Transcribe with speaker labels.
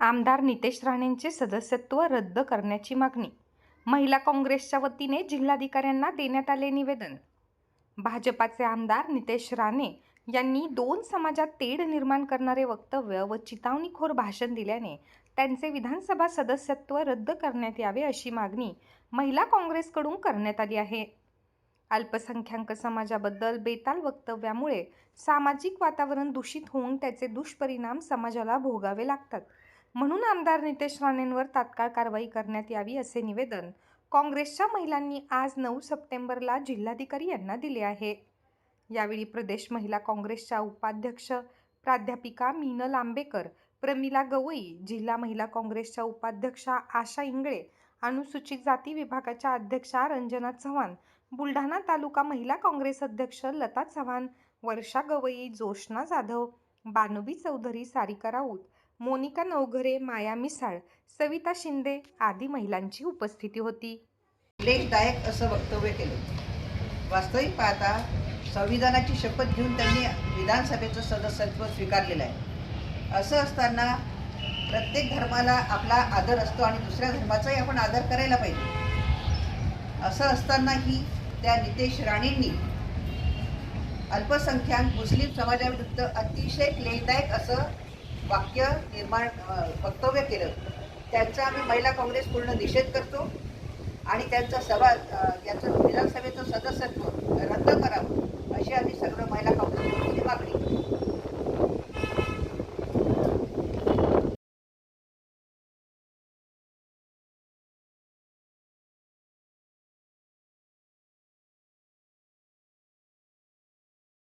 Speaker 1: आमदार नितेश राणेंचे सदस्यत्व रद्द करण्याची मागणी. महिला काँग्रेसच्या वतीने जिल्हाधिकाऱ्यांना देण्यात आले निवेदन. भाजपाचे आमदार नितेश राणे यांनी दोन समाजात तेढ निर्माण करणारे वक्तव्य व चितावणीखोर भाषण दिल्याने त्यांचे विधानसभा सदस्यत्व रद्द करण्यात यावे अशी मागणी महिला काँग्रेसकडून करण्यात आली आहे. अल्पसंख्याक समाजाबद्दल बेताल वक्तव्यामुळे सामाजिक वातावरण दूषित होऊन त्याचे दुष्परिणाम समाजाला भोगावे लागतात. म्हणून आमदार नितेश राणेंवर तात्काळ कारवाई करण्यात यावी असे निवेदन काँग्रेसच्या महिलांनी आज नऊ सप्टेंबरला जिल्हाधिकारी यांना दिले आहे. यावेळी प्रदेश महिला काँग्रेसच्या उपाध्यक्ष प्राध्यापिका मीनल आंबेकर प्रमिला गवई जिल्हा महिला काँग्रेसच्या उपाध्यक्षा आशा इंगळे अनुसूचित जाती विभागाच्या अध्यक्षा रंजना चव्हाण बुलढाणा तालुका महिला काँग्रेस अध्यक्ष लता चव्हाण वर्षा गवई जोशना जाधव बानुबी चौधरी सारिका राऊत मोनिका नवघरे माया मिसाळ सविता शिंदे आदी महिलांची उपस्थिती होती.
Speaker 2: लेखदायक असं वक्तव्य केलं. वास्तविक पाहता संविधानाची शपथ घेऊन त्यांनी विधानसभेचं सदस्यत्व स्वीकारलेलं आहे. असं असताना प्रत्येक धर्माला आपला आदर असतो आणि दुसऱ्या धर्माचाही आपण आदर करायला पाहिजे. असं असतानाही त्या नितेश राणेंनी अल्पसंख्याक मुस्लिम समाजाविरुद्ध अतिशय लेखदायक असं वाक्य निर्माण वक्तव्य केलं. त्यांचा आम्ही महिला काँग्रेस पूर्ण निषेध करतो आणि त्यांचा सभा त्यांचं विधानसभेचं सदस्यत्व रद्द करावं.